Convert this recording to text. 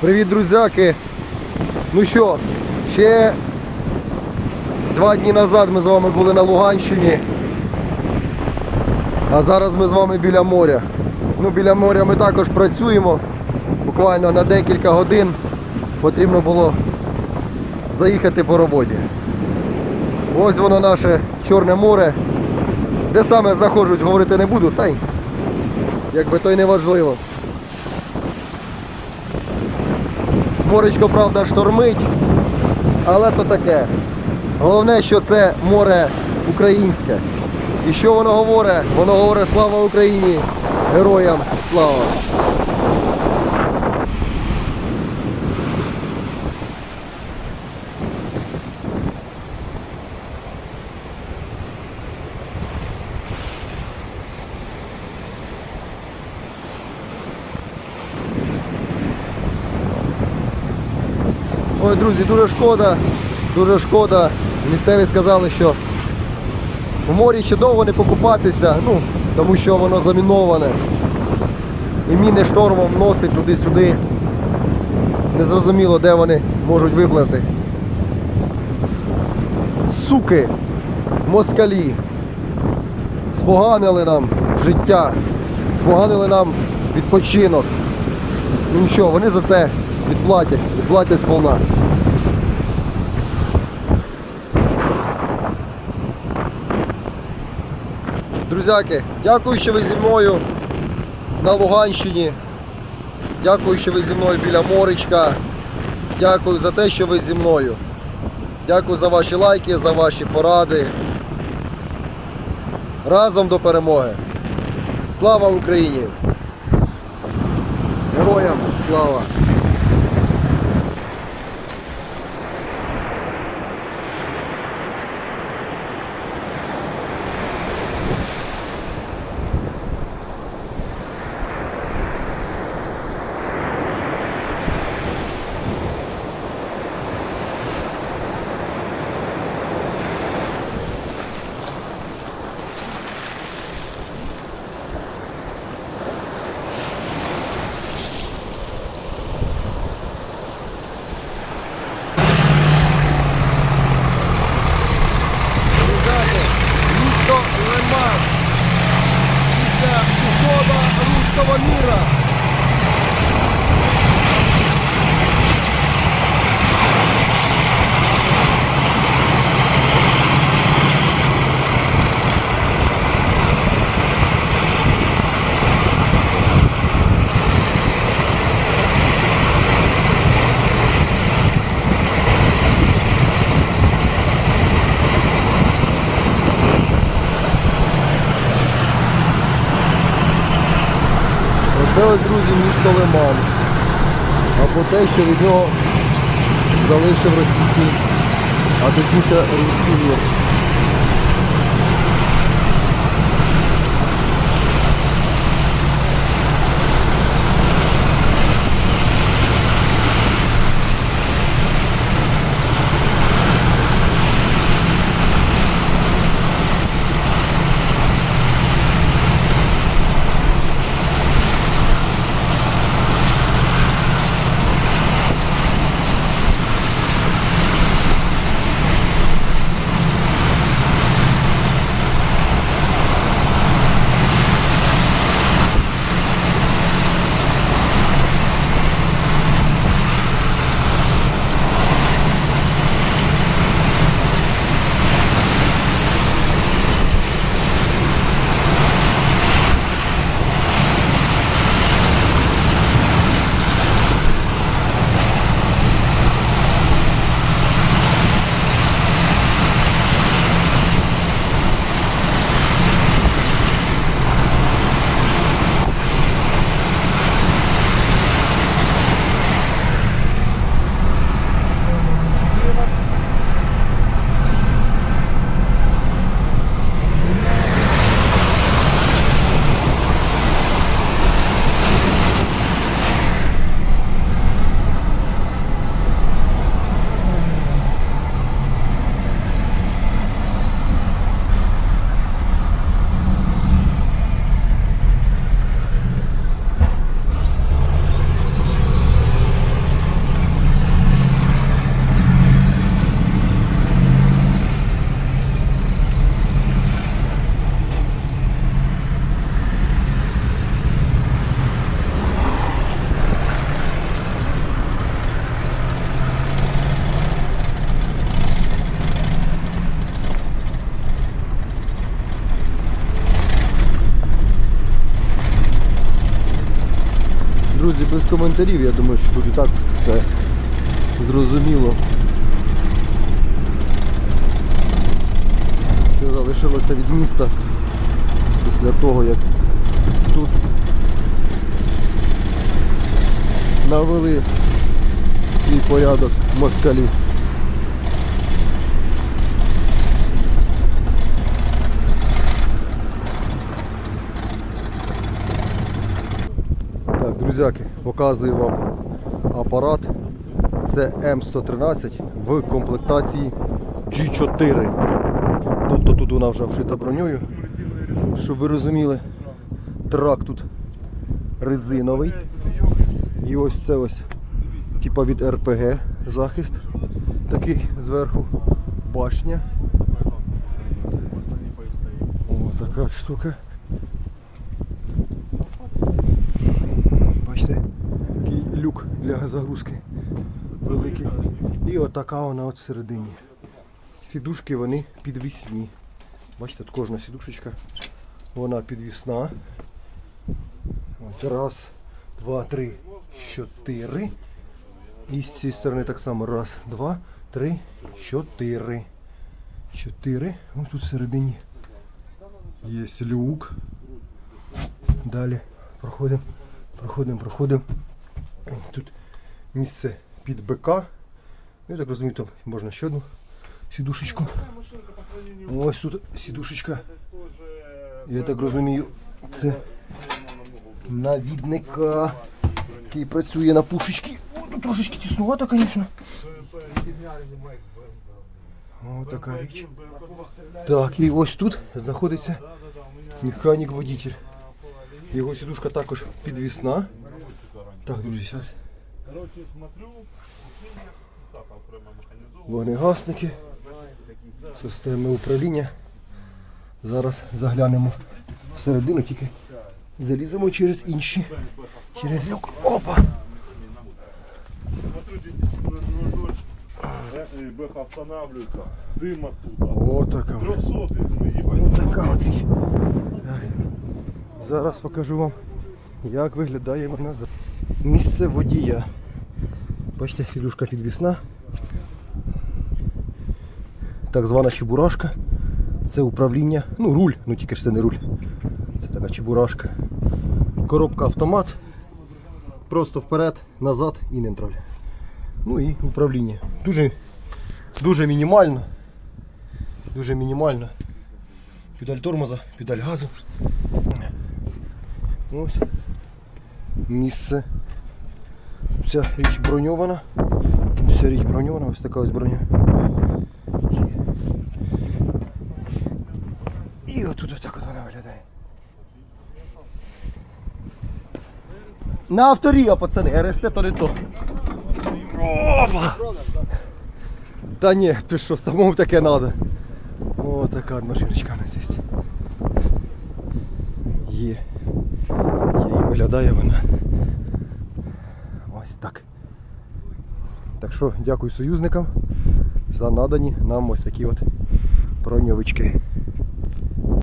Привіт, друзяки! Ну що, ще два дні назад ми з вами були на Луганщині, а зараз ми з вами біля моря. Ну, біля моря ми також працюємо. Буквально на декілька годин потрібно було заїхати по роботі. Ось воно наше Чорне море. Де саме знаходжусь, говорити не буду, та й якби то й не важливо. Моречко, правда, штормить, але то таке. Головне, що це море українське. І що воно говорить? Воно говорить слава Україні, героям слава. Ой, друзі, дуже шкода, дуже шкода. Місцеві сказали, що в морі ще довго не покупатися, ну, тому що воно заміноване. І міни штормом носить туди-сюди. Незрозуміло, де вони можуть випливти. Суки, москалі. Споганили нам життя, споганили нам відпочинок. Ну нічого, вони за це відплатять, відплатять сповна. Друзяки, дякую, що ви зі мною на Луганщині. Дякую, що ви зі мною біля моречка. Дякую за те, що ви зі мною. Дякую за ваші лайки, за ваші поради. Разом до перемоги. Слава Україні! Героям слава! Друзяки, місто Лиман. Після ухода руського міра. Оце ось, друзі, місто Лиман. Або те, що від нього залишив російський, а точніше руський друзі, без коментарів. Я думаю, що і так все зрозуміло. Що залишилося від міста після того, як тут навели свій порядок москалі. Так, друзяки, показую вам апарат. Це М113 в комплектації G4. Тобто тут вона вже вшита броньою. Щоб ви розуміли, трак тут резиновий. І ось це ось типа від РПГ захист. Такий зверху башня. О, така штука. Бачите, такий люк для загрузки великий. І отака вона от всередині. Сідушки вони підвісні. Бачите, тут кожна сідушечка, вона підвісна. От раз, два, три, чотири. І з цієї сторони так само. Раз, два, три, чотири. Чотири. Ось тут всередині є люк. Далі проходимо, проходимо, проходимо. Тут місце під БК. Ну, я так розумію, там можна ще одну сідушечку. Ось тут сідушечка. Я так розумію, це навідника, який працює на пушечці. О, тут трошечки тіснувато, звісно. О, така річ. Так, і ось тут знаходиться механік-водитель. Його сідушка також підвісна. Так, друзі, зараз. Короче, смотрю, так, окремо механізовано. Вогнегасники, системи управління. Зараз заглянемо всередину, тільки заліземо через інші. Через люк. Опа! Смотрю, 10.00, э, бэха останавливается, дым оттуда. О, така. от. 300 ну ебать. Така от річ. Так. Зараз покажу вам, як виглядає вона за місце водія. Бачите, сідушка підвісна. Так звана чебурашка. Це управління. Ну, руль, ну тільки ж це не руль. Це така чебурашка. Коробка автомат. Просто вперед, назад і нейтраль. Ну і управління. Дуже, дуже мінімально. Дуже мінімально. Педаль тормоза, педаль газу. Ось місце. Ця річ броньована. Ця річ броньована, ось така ось броня. І, отут отак от вона виглядає. На авторія, пацани, РСТ то не то. Опа! Та ні, ти що, самому таке треба. О, така машиночка у нас є. Є. Виглядає вона. Ось так. Так що дякую союзникам за надані нам ось такі от броньовички.